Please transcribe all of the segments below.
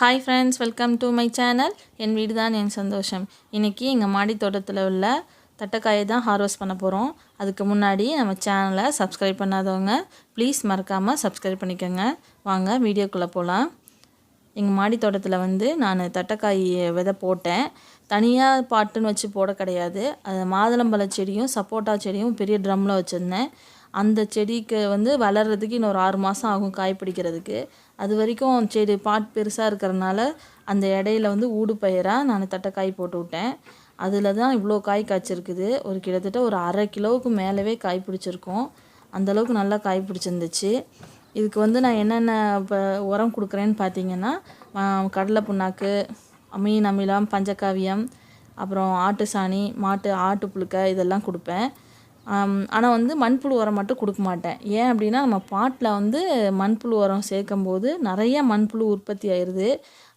Hi friends welcome to my channel என் வீடு தான் என் சந்தோஷம். இன்றைக்கி எங்கள் மாடி தோட்டத்தில் உள்ள தட்டைக்காயை தான் ஹார்வெஸ்ட் பண்ண போகிறோம் அதுக்கு முன்னாடி நம்ம சேனலை சப்ஸ்கிரைப் பண்ணாதவங்க ப்ளீஸ் மறக்காமல் சப்ஸ்கிரைப் பண்ணிக்கோங்க. வாங்க வீடியோக்குள்ளே போகலாம் எங்கள் மாடி தோட்டத்தில் வந்து நான் தட்டைக்காய் விதை போட்டேன். தனியாக பாட்டுன்னு வச்சு போட கிடையாது. அது மாதுளம்பழ செடியும் சப்போட்டா செடியும் பெரிய ட்ரம்மில் வச்சுருந்தேன். அந்த செடிக்கு வந்து வளர்கிறதுக்கு இன்னொரு ஆறு மாதம் ஆகும் காய் பிடிக்கிறதுக்கு. அது வரைக்கும் செடி பாட் பெருசாக இருக்கிறனால அந்த இடையில வந்து ஊடு பயிராக நான் தட்டைக்காய் போட்டு விட்டேன். அதில் தான் இவ்வளோ காய் காய்ச்சிருக்குது. ஒரு கிட்டத்தட்ட ஒரு அரை கிலோவுக்கு மேலவே காய் பிடிச்சிருக்கும். அந்தளவுக்கு நல்லா காய் பிடிச்சிருந்துச்சு. இதுக்கு வந்து நான் என்னென்ன இப்போ உரம் கொடுக்குறேன்னு பார்த்தீங்கன்னா கடலை புண்ணாக்கு மீன் அமிலம் பஞ்சகாவியம் அப்புறம் ஆட்டு சாணி மாட்டு ஆட்டு புழுக்கை இதெல்லாம் கொடுப்பேன். ஆனால் வந்து மண்புழு உரம் மட்டும் கொடுக்க மாட்டேன். ஏன் அப்படின்னா நம்ம பாட்டில் வந்து மண்புழு உரம் சேர்க்கும்போது நிறைய மண்புழு உற்பத்தி ஆயிடுது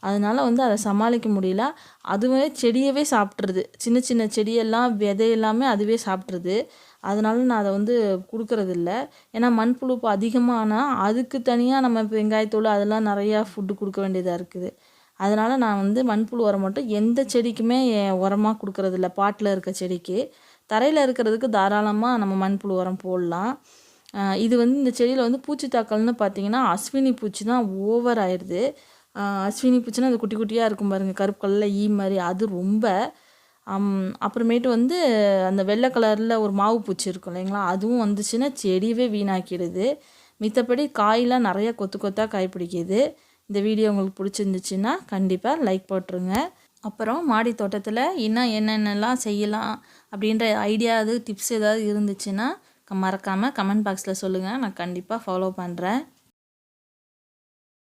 அதனால வந்து அதை சமாளிக்க முடியல. அதுவே செடியவே சாப்பிட்ருது சின்ன சின்ன செடியெல்லாம் விதை எல்லாமே அதுவே சாப்பிட்ருது அதனால நான் அதை வந்து கொடுக்கறதில்ல. ஏன்னா மண்புழு இப்போ அதிகமானால் அதுக்கு தனியாக நம்ம வெங்காயத்தூள் அதெல்லாம் நிறையா ஃபுட்டு கொடுக்க வேண்டியதாக இருக்குது. அதனால் நான் வந்து மண்புழு உரம் மட்டும் எந்த செடிக்குமே உரமாக கொடுக்கறதில்ல. பாட்டில் இருக்க செடிக்கு. தரையில் இருக்கிறதுக்கு தாராளமாக நம்ம மண்புழு உரம் போடலாம். இது வந்து இந்த செடியில் வந்து பூச்சி தாக்கல்னு பார்த்தீங்கன்னா அஸ்வினி பூச்சி தான் ஓவர் ஆயிடுது அஸ்வினி பூச்சின்னா அது குட்டி குட்டியாக இருக்கும் பாருங்கள் கருப்பு கலரில் ஈ மாதிரி அது ரொம்ப. அப்புறமேட்டு வந்து அந்த வெள்ளை கலரில் ஒரு மாவு பூச்சி இருக்கும் இல்லைங்களா? அதுவும் வந்துச்சுன்னா செடியவே வீணாக்கிடுது. மித்தபடி காயெலாம் நிறையா கொத்து கொத்தாக காய் பிடிக்கிது. இந்த வீடியோ உங்களுக்கு பிடிச்சிருந்துச்சின்னா கண்டிப்பாக லைக் போட்டுருங்க. அப்புறம் மாடி தோட்டத்தில் இன்னும் என்னென்னலாம் செய்யலாம் அப்படின்ற ஐடியா அது டிப்ஸ் ஏதாவது இருந்துச்சுன்னா மறக்காமல் கமெண்ட் பாக்ஸில் சொல்லுங்கள் நான் கண்டிப்பாக ஃபாலோ பண்ணுறேன்